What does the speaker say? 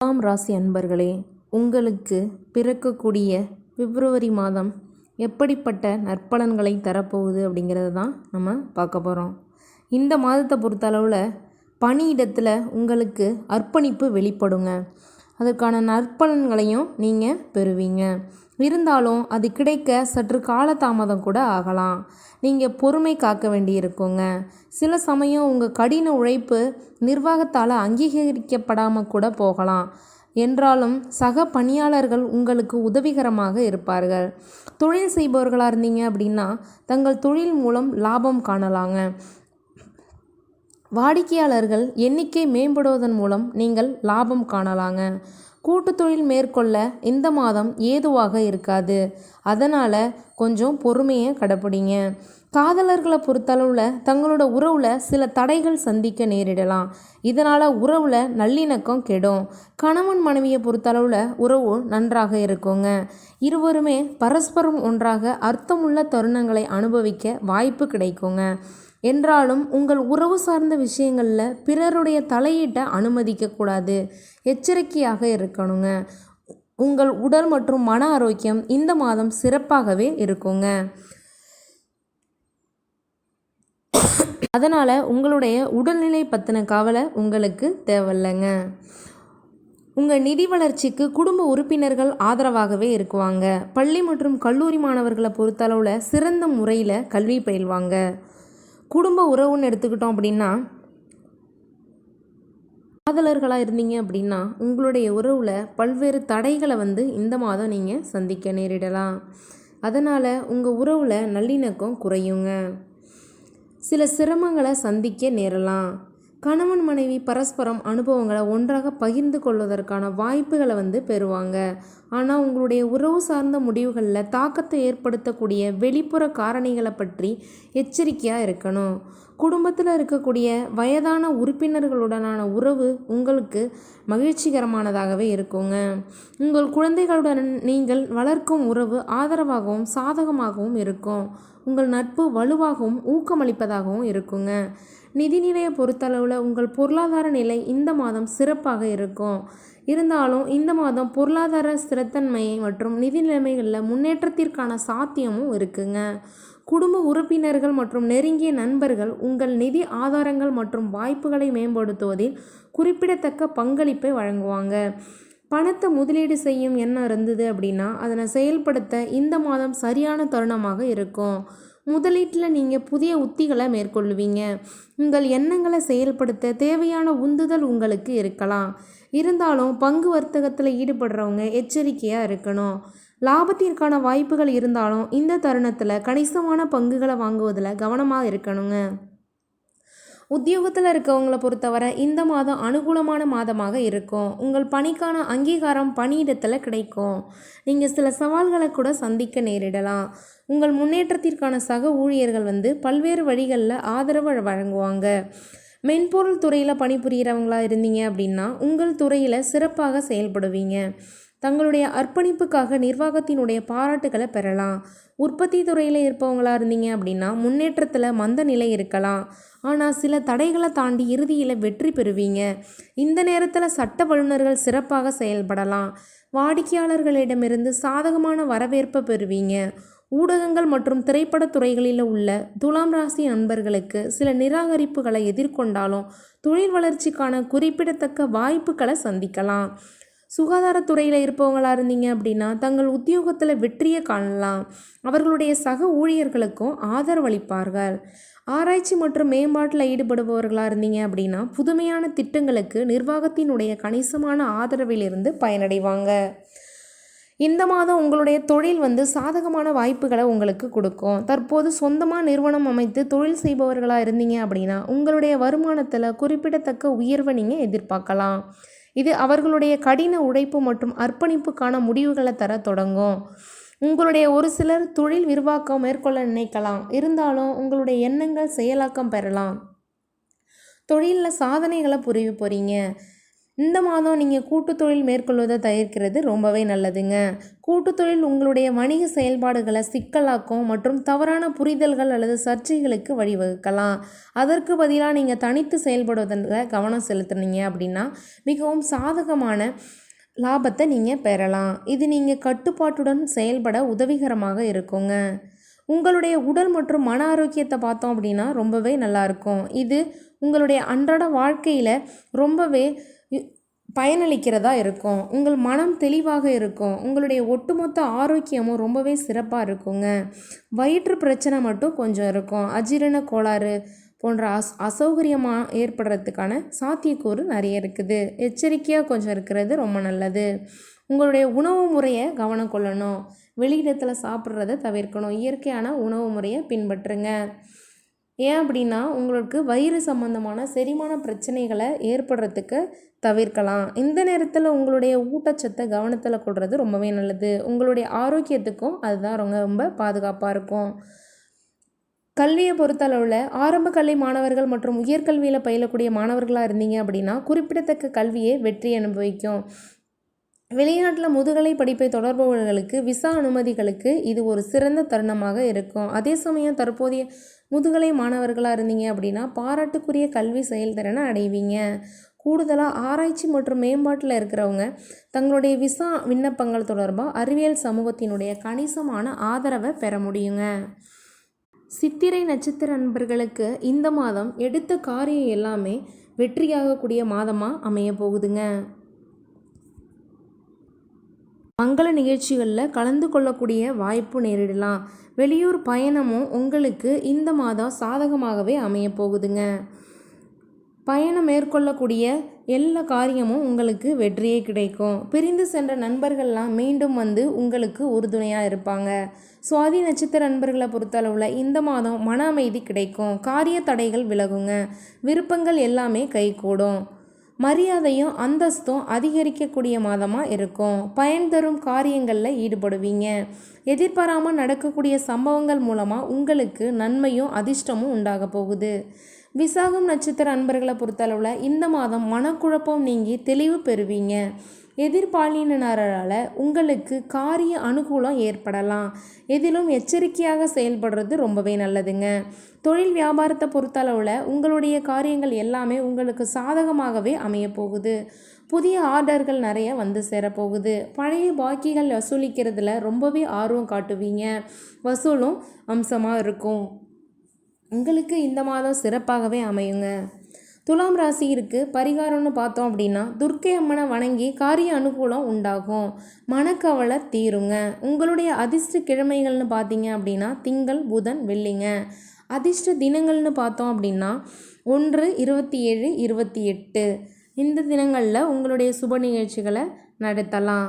துலாம் ராசி அன்பர்களே உங்களுக்கு பிறக்கக்கூடிய பிப்ரவரி மாதம் எப்படிப்பட்ட நற்பலன்களை தரப்போகுது அப்படிங்கிறத தான் நம்ம பார்க்க போகிறோம் இந்த மாதத்தை பொறுத்தளவில் பணியிடத்தில் உங்களுக்கு அர்ப்பணிப்பு வெளிப்படுங்க. அதற்கான நற்பலன்களையும் நீங்கள் பெறுவீங்க. இருந்தாலும் அது கிடைக்க சற்று காலதாமதம் கூட ஆகலாம். நீங்கள் பொறுமை காக்க வேண்டியிருக்குங்க. சில சமயம் உங்கள் கடின உழைப்பு நிர்வாகத்தால் அங்கீகரிக்கப்படாமல் கூட போகலாம். என்றாலும் சக பணியாளர்கள் உங்களுக்கு உதவிகரமாக இருப்பார்கள். தொழில் செய்பவர்களாக இருந்தீங்க அப்படின்னா தங்கள் தொழில் மூலம் லாபம் காணலாங்க. வாடிக்கையாளர்கள் எண்ணிக்கை மேம்படுவதன் மூலம் நீங்கள் லாபம் காணலாங்க. கூட்டு தொழில் மேற்கொள்ள இந்த மாதம் ஏதுவாக இருக்காது. அதனால் கொஞ்சம் பொறுமையை கடைப்பிடிங்க. காதலர்களை பொறுத்தளவில் தங்களோட உறவில் சில தடைகள் சந்திக்க நேரிடலாம். இதனால் உறவில் நல்லிணக்கம் கெடும். கணவன் மனைவியை பொறுத்தளவில் உறவு நன்றாக இருக்குங்க. இருவருமே பரஸ்பரம் ஒன்றாக அர்த்தமுள்ள தருணங்களை அனுபவிக்க வாய்ப்பு கிடைக்குங்க. என்றாலும் உங்கள் உறவு சார்ந்த விஷயங்களில் பிறருடைய தலையீட்டை அனுமதிக்கக்கூடாது. எச்சரிக்கையாக இருக்கணுங்க. உங்கள் உடல் மற்றும் மன ஆரோக்கியம் இந்த மாதம் சிறப்பாகவே இருக்குங்க. அதனால் உங்களுடைய உடல்நிலை பற்றின கவலை உங்களுக்கு தேவையில்லைங்க. உங்கள் நிதி வளர்ச்சிக்கு குடும்ப உறுப்பினர்கள் ஆதரவாகவே இருக்குவாங்க. பள்ளி மற்றும் கல்லூரி மாணவர்களை பொறுத்தளவில் சிறந்த முறையில் கல்வி பயில்வாங்க. குடும்ப உறவுன்னு எடுத்துக்கிட்டோம் அப்படின்னா காதலர்களாக இருந்தீங்க அப்படின்னா உங்களுடைய உறவில் பல்வேறு தடைகளை வந்து இந்த மாதம் நீங்கள் சந்திக்க நேரிடலாம். அதனால் உங்கள் உறவில் நல்லிணக்கம் குறையுங்க. சில சிரமங்களை சந்திக்க நேரலாம். கணவன் மனைவி பரஸ்பரம் அனுபவங்களை ஒன்றாக பகிர்ந்து கொள்வதற்கான வாய்ப்புகளை வந்து பெறுவாங்க. ஆனால் உங்களுடைய உறவு சார்ந்த முடிவுகளில் தாக்கத்தை ஏற்படுத்தக்கூடிய வெளிப்புற காரணிகளை பற்றி எச்சரிக்கையாக இருக்கணும். குடும்பத்தில் இருக்கக்கூடிய வயதான உறுப்பினர்களுடனான உறவு உங்களுக்கு மகிழ்ச்சிகரமானதாகவே இருக்குங்க. உங்கள் குழந்தைகளுடன் நீங்கள் வளர்க்கும் உறவு ஆதரவாகவும் சாதகமாகவும் இருக்கும். உங்கள் நட்பு வலுவாகவும் ஊக்கமளிப்பதாகவும் இருக்குங்க. நிதிநிலையை பொறுத்தளவில் உங்கள் பொருளாதார நிலை இந்த மாதம் சிறப்பாக இருக்கும். இருந்தாலும் இந்த மாதம் பொருளாதார ஸ்திரத்தன்மை மற்றும் நிதி நிலைமைகளில் முன்னேற்றத்திற்கான சாத்தியமும் இருக்குங்க. குடும்ப உறுப்பினர்கள் மற்றும் நெருங்கிய நண்பர்கள் உங்கள் நிதி ஆதாரங்கள் மற்றும் வாய்ப்புகளை மேம்படுத்துவதில் குறிப்பிடத்தக்க பங்களிப்பை வழங்குவாங்க. பணத்தை முதலீடு செய்யும் எண்ணம் இருந்தது அப்படின்னா அதனை செயல்படுத்த இந்த மாதம் சரியான தருணமாக இருக்கும். முதலீட்டில் நீங்கள் புதிய உத்திகளை மேற்கொள்வீங்க. உங்கள் எண்ணங்களை செயல்படுத்த தேவையான உந்துதல் உங்களுக்கு இருக்கலாம். இருந்தாலும் பங்கு வர்த்தகத்தில் ஈடுபடுறவங்க எச்சரிக்கையாக இருக்கணும். லாபத்திற்கான வாய்ப்புகள் இருந்தாலும் இந்த தருணத்தில் கணிசமான பங்குகளை வாங்குவதில் கவனமாக இருக்கணுங்க. உத்தியோகத்தில் இருக்கவங்களை பொறுத்தவரை இந்த மாதம் அனுகூலமான மாதமாக இருக்கும். உங்கள் பணிக்கான அங்கீகாரம் பணியிடத்தில் கிடைக்கும். நீங்கள் சில சவால்களை கூட சந்திக்க நேரிடலாம். உங்கள் முன்னேற்றத்திற்கான சக ஊழியர்கள் வந்து பல்வேறு வழிகளில் ஆதரவு வழங்குவாங்க. மென்பொருள் துறையில் பணிபுரிகிறவங்களா இருந்தீங்க அப்படின்னா உங்கள் துறையில் சிறப்பாக செயல்படுவீங்க. தங்களுடைய அர்ப்பணிப்புக்காக நிர்வாகத்தினுடைய பாராட்டுகளை பெறலாம். உற்பத்தி துறையில் இருப்பவங்களா இருந்தீங்க அப்படின்னா முன்னேற்றத்தில் மந்த நிலை இருக்கலாம். ஆனால் சில தடைகளை தாண்டி இறுதியில் வெற்றி பெறுவீங்க. இந்த நேரத்தில் சட்ட வல்லுநர்கள் சிறப்பாக செயல்படலாம். வாடிக்கையாளர்களிடமிருந்து சாதகமான வரவேற்பை பெறுவீங்க. ஊடகங்கள் மற்றும் திரைப்படத் துறைகளில் உள்ள துலாம் ராசி நண்பர்களுக்கு சில நிராகரிப்புகளை எதிர்கொண்டாலும் தொழில் வளர்ச்சிக்கான குறிப்பிடத்தக்க வாய்ப்புகளை சந்திக்கலாம். சுகாதாரத்துறையில் இருப்பவங்களாக இருந்தீங்க அப்படின்னா தங்கள் உத்தியோகத்தில் வெற்றியை காணலாம். அவர்களுடைய சக ஊழியர்களுக்கும் ஆதரவளிப்பார்கள். ஆராய்ச்சி மற்றும் மேம்பாட்டில் ஈடுபடுபவர்களாக இருந்தீங்க அப்படின்னா புதுமையான திட்டங்களுக்கு நிர்வாகத்தினுடைய கணிசமான ஆதரவிலிருந்து பயனடைவாங்க. இந்த மாதம் உங்களுடைய தொழில் வந்து சாதகமான வாய்ப்புகளை உங்களுக்கு கொடுக்கும். தற்போது சொந்தமாக நிறுவனம் அமைத்து தொழில் செய்பவர்களாக இருந்தீங்க அப்படின்னா உங்களுடைய வருமானத்தில் குறிப்பிடத்தக்க உயர்வை நீங்கள் எதிர்பார்க்கலாம். இது அவர்களுடைய கடின உழைப்பு மற்றும் அர்ப்பணிப்புக்கான முடிவுகளை தர தொடங்கும். உங்களுடைய ஒரு சிலர் தொழில் விரிவாக்கம் மேற்கொள்ள நினைக்கலாம். இருந்தாலும் உங்களுடைய எண்ணங்கள் செயலாக்கம் பெறலாம். தொழிலில் சாதனைகளை புரிய போகிறீங்க இந்த மாதம் நீங்கள் கூட்டுத்தொழில் மேற்கொள்வதை தவிர்க்கிறது ரொம்பவே நல்லதுங்க. கூட்டுத்தொழில் உங்களுடைய வணிக செயல்பாடுகளை சிக்கலாக்கும் மற்றும் தவறான புரிதல்கள் அல்லது சர்ச்சைகளுக்கு வழிவகுக்கலாம். அதற்கு பதிலாக நீங்கள் தனித்து செயல்படுவதில் கவனம் செலுத்துனீங்க அப்படின்னா மிகவும் சாதகமான லாபத்தை நீங்கள் பெறலாம். இது நீங்கள் கட்டுப்பாட்டுடன் செயல்பட உதவிகரமாக இருக்குங்க. உங்களுடைய உடல் மற்றும் மன ஆரோக்கியத்தை பார்த்தோம் அப்படின்னா ரொம்பவே நல்லாயிருக்கும் இது உங்களுடைய அன்றாட வாழ்க்கையில் ரொம்பவே பயனளிக்கிறதா இருக்கும். உங்கள் மனம் தெளிவாக இருக்கும். உங்களுடைய ஒட்டுமொத்த ஆரோக்கியமும் ரொம்பவே சிறப்பாக இருக்குங்க. வயிற்று பிரச்சனை மட்டும் கொஞ்சம் இருக்கும். அஜீரண கோளாறு போன்ற அஸ் அசௌகரியமாக ஏற்படுறதுக்கான சாத்தியக்கூறு நிறைய இருக்குது. எச்சரிக்கையாக கொஞ்சம் இருக்கிறது ரொம்ப நல்லது. உங்களுடைய உணவு முறையை கவனம் கொள்ளணும். வெளியிடத்தில் சாப்பிட்றத தவிர்க்கணும். இயற்கையான உணவு முறையை பின்பற்றுங்க. ஏன் அப்படின்னா உங்களுக்கு வயிறு சம்பந்தமான செரிமான பிரச்சனைகளை ஏற்படுறதுக்கு தவிர்க்கலாம். இந்த நேரத்தில் உங்களுடைய ஊட்டச்சத்தை கவனத்தில் கொள்வது ரொம்பவே நல்லது. உங்களுடைய ஆரோக்கியத்துக்கும் அதுதான் ரொம்ப ரொம்ப பாதுகாப்பாக இருக்கும். கல்வியை பொறுத்தளவில் ஆரம்ப கல்வி மாணவர்கள் மற்றும் உயர்கல்வியில் பயிலக்கூடிய மாணவர்களாக இருந்தீங்க அப்படின்னா குறிப்பிடத்தக்க கல்வியே வெற்றி அனுபவிக்கும். வெளிநாட்டில் முதுகலை படிப்பை தொடர்பவர்களுக்கு விசா அனுமதிகளுக்கு இது ஒரு சிறந்த தருணமாக இருக்கும். அதே சமயம் தற்போதைய முதுகலை மாணவர்களாக இருந்தீங்க அப்படின்னா பாராட்டுக்குரிய கல்வி செயல்திறனை அடைவீங்க. கூடுதலாக ஆராய்ச்சி மற்றும் மேம்பாட்டில் இருக்கிறவங்க தங்களுடைய விசா விண்ணப்பங்கள் தொடர்பாக அறிவியல் சமூகத்தினுடைய கணிசமான ஆதரவை பெற முடியுங்க. சித்திரை நட்சத்திர நண்பர்களுக்கு இந்த மாதம் எடுத்த காரியம் எல்லாமே வெற்றியாகக்கூடிய மாதமாக அமைய போகுதுங்க. மங்கள நிகழ்ச்சிகளில் கலந்து கொள்ளக்கூடிய வாய்ப்பு நேரிடலாம். வெளியூர் பயணமும் உங்களுக்கு இந்த மாதம் சாதகமாகவே அமைய போகுதுங்க. பயணம் மேற்கொள்ளக்கூடிய எல்லா காரியமும் உங்களுக்கு வெற்றியே கிடைக்கும். பிரிந்து சென்ற நண்பர்கள்லாம் மீண்டும் வந்து உங்களுக்கு உறுதுணையாக இருப்பாங்க. சுவாதி நட்சத்திர நண்பர்களை பொறுத்தளவில் இந்த மாதம் மன அமைதி கிடைக்கும். காரிய தடைகள் விலகுங்க. விருப்பங்கள் எல்லாமே கைகூடும். மரியாதையும் அந்தஸ்தும் அதிகரிக்கக்கூடிய மாதமாக இருக்கும். பயன் தரும் காரியங்களில் ஈடுபடுவீங்க. எதிர்பாராமல் நடக்கக்கூடிய சம்பவங்கள் மூலமாக உங்களுக்கு நன்மையும் அதிர்ஷ்டமும் உண்டாக போகுது. விசாகம் நட்சத்திர அன்பர்களை பொறுத்தளவில் இந்த மாதம் மனக்குழப்பம் நீங்கி தெளிவு பெறுவீங்க. எதிர்பாலினரால் உங்களுக்கு காரிய அனுகூலம் ஏற்படலாம். எதிலும் எச்சரிக்கையாக செயல்படுறது ரொம்பவே நல்லதுங்க. தொழில் வியாபாரத்தை பொறுத்தளவில் உங்களுடைய காரியங்கள் எல்லாமே உங்களுக்கு சாதகமாகவே அமைய போகுது புதிய ஆர்டர்கள் நிறைய வந்து சேரப்போகுது. பழைய பாக்கிகள் வசூலிக்கிறதுல ரொம்பவே ஆர்வம் காட்டுவீங்க. வசூலும் அம்சமாக இருக்கும். உங்களுக்கு இந்த மாதம் சிறப்பாகவே அமையுங்க. துலாம் ராசி இருக்கு பரிகாரம்னு பார்த்தோம் அப்படின்னா துர்க்கை அம்மனை வணங்கி காரிய அனுகூலம் உண்டாகும். மனக்கவலை தீருங்க. உங்களுடைய அதிர்ஷ்ட கிழமைகள்னு பார்த்தீங்க அப்படின்னா திங்கள் புதன் வெள்ளிங்க. அதிர்ஷ்ட தினங்கள்னு பார்த்தோம் அப்படின்னா ஒன்று இருபத்தி ஏழு இருபத்தி எட்டு. இந்த தினங்களில் உங்களுடைய சுப நிகழ்ச்சிகளை நடத்தலாம்.